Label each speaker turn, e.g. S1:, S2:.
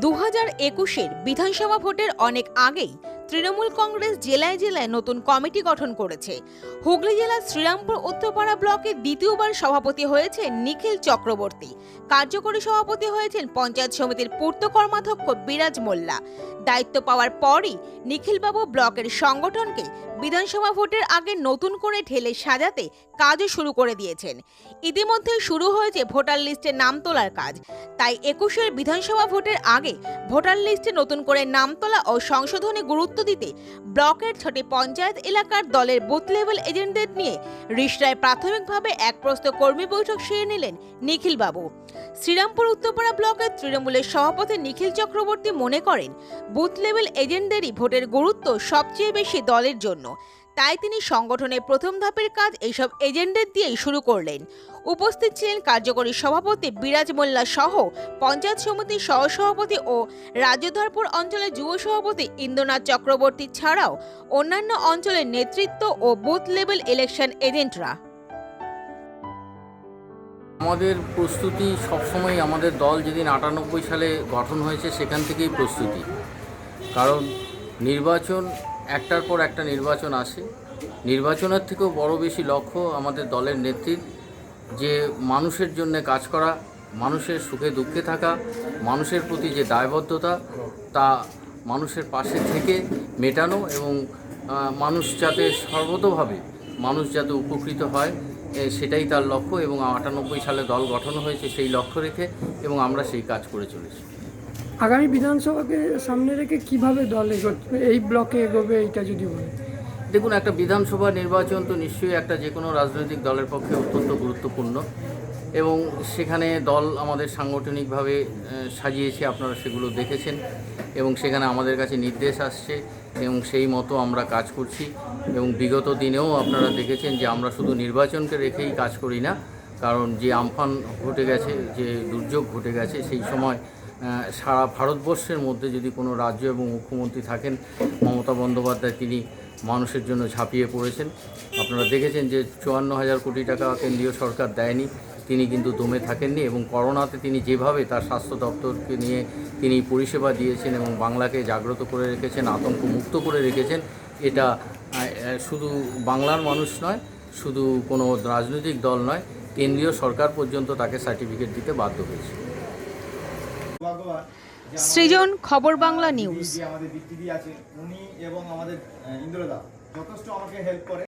S1: দু হাজার একুশের বিধানসভা ভোটের অনেক আগেই তৃণমূল কংগ্রেস জেলায় জেলায় নতুন কমিটি গঠন করেছে। হুগলি জেলার শ্রীরামপুর উত্তরপাড়া ব্লকে দ্বিতীয়বার সভাপতি হয়েছে নিখিল চক্রবর্তী। কার্যকরী সভাপতি হয়েছেন পঞ্চায়েত সমিতির পূর্ত কর্মাধ্যক্ষ বিরাজ মোল্লা। দায়িত্ব পাওয়ার পরই নিখিলবাবু ব্লকের সংগঠনকে বিধানসভা ভোটের আগে নতুন করে ঢেলে সাজাতে কাজও শুরু করে দিয়েছেন। ইতিমধ্যে শুরু হয়েছে ভোটার লিস্টে নাম তোলার কাজ। তাই একুশের বিধানসভা ভোটের আগে ভোটার লিস্টে নতুন করে নাম তোলা ও সংশোধনে গুরুত্ব দিতে ব্লকের ছটি পঞ্চায়েত এলাকার দলের বুথ লেভেল এজেন্টদের নিয়ে রিসরায় প্রাথমিকভাবে এক প্রস্ত কর্মী বৈঠক সেরে নিলেন নিখিলবাবু। শ্রীরামপুর উত্তরপাড়া ব্লকের তৃণমূলের সভাপতি নিখিল চক্রবর্তী মনে করেন, বুথ লেভেল এজেন্টদেরই ভোটের গুরুত্ব সবচেয়ে বেশি দলের জন্য। তাই তিনি সংগঠনের প্রথম ধাপের কাজ এইসব এজেন্টদের দিয়েই শুরু করলেন। উপস্থিত ছিলেন কার্যকরী সভাপতি বিরাজ মোল্লা সহ পঞ্চায়েত সমিতির সহসভাপতি ও রাজ্যধরপুর অঞ্চলের যুব সভাপতি ইন্দ্রনাথ চক্রবর্তী ছাড়াও অন্যান্য অঞ্চলের নেতৃত্ব ও বুথ লেভেল ইলেকশন এজেন্টরা।
S2: আমাদের প্রস্তুতি সবসময় আমাদের দল যেদিন আটানব্বই সালে গঠন হয়েছে সেখান থেকেই প্রস্তুতি। কারণ নির্বাচন একটার পর একটা নির্বাচন আসে। নির্বাচনের থেকেও বড় বেশি লক্ষ্য আমাদের দলের নেত্রীর, যে মানুষের জন্য কাজ করা, মানুষের সুখে দুঃখে থাকা, মানুষের প্রতি যে দায়বদ্ধতা, তা মানুষের পাশে থেকে মেটানো এবং মানুষ যাতে সর্বতোভাবে মানুষ যাতে উপকৃত হয় সেটাই তার লক্ষ্য এবং আটানব্বই সালে দল গঠন হয়েছে সেই লক্ষ্য রেখে এবং আমরা সেই কাজ করে চলেছি।
S3: আগামী বিধানসভাকে সামনে রেখে কীভাবে দল এগোবে এই ব্লকে এগোবে এইটা যদি বলে
S2: দেখুন, একটা বিধানসভা নির্বাচন তো নিশ্চয়ই একটা যে কোনো রাজনৈতিক দলের পক্ষে অত্যন্ত গুরুত্বপূর্ণ এবং সেখানে দল আমাদের সাংগঠনিকভাবে সাজিয়েছে, আপনারা সেগুলো দেখেছেন এবং সেখানে আমাদের কাছে নির্দেশ আসছে এবং সেই মতো আমরা কাজ করছি এবং বিগত দিনেও আপনারা দেখেছেন যে আমরা শুধু নির্বাচনকে রেখেই কাজ করি না, কারণ যে আমফান ঘটে গেছে, যে দুর্যোগ ঘটে গেছে, সেই সময় সারা ভারতবর্ষের মধ্যে যদি কোনো রাজ্য এবং মুখ্যমন্ত্রী থাকেন, মমতা বন্দ্যোপাধ্যায় তিনি মানুষের জন্য ঝাঁপিয়ে পড়েছেন। আপনারা দেখেছেন যে চুয়ান্ন হাজার কোটি টাকা কেন্দ্রীয় সরকার দেয়নি, তিনি কিন্তু দমে থাকেননি এবং করোনাতে তিনি যেভাবে তার স্বাস্থ্য দপ্তরকে নিয়ে তিনি পরিষেবা দিয়েছেন এবং বাংলাকে জাগ্রত করে রেখেছেন আতঙ্ক মুক্ত করে রেখেছেন, এটা শুধু বাংলার মানুষ নয়, শুধু কোনো রাজনৈতিক দল নয়, কেন্দ্রীয় সরকার পর্যন্ত তাকে সার্টিফিকেট দিতে বাধ্য হয়েছে।
S1: সৃজন খবর বাংলা নিউজ।
S4: আমাদের আছে উনি এবং আমাদের ইন্দ্রদা যথেষ্ট আমাকে হেল্প করে।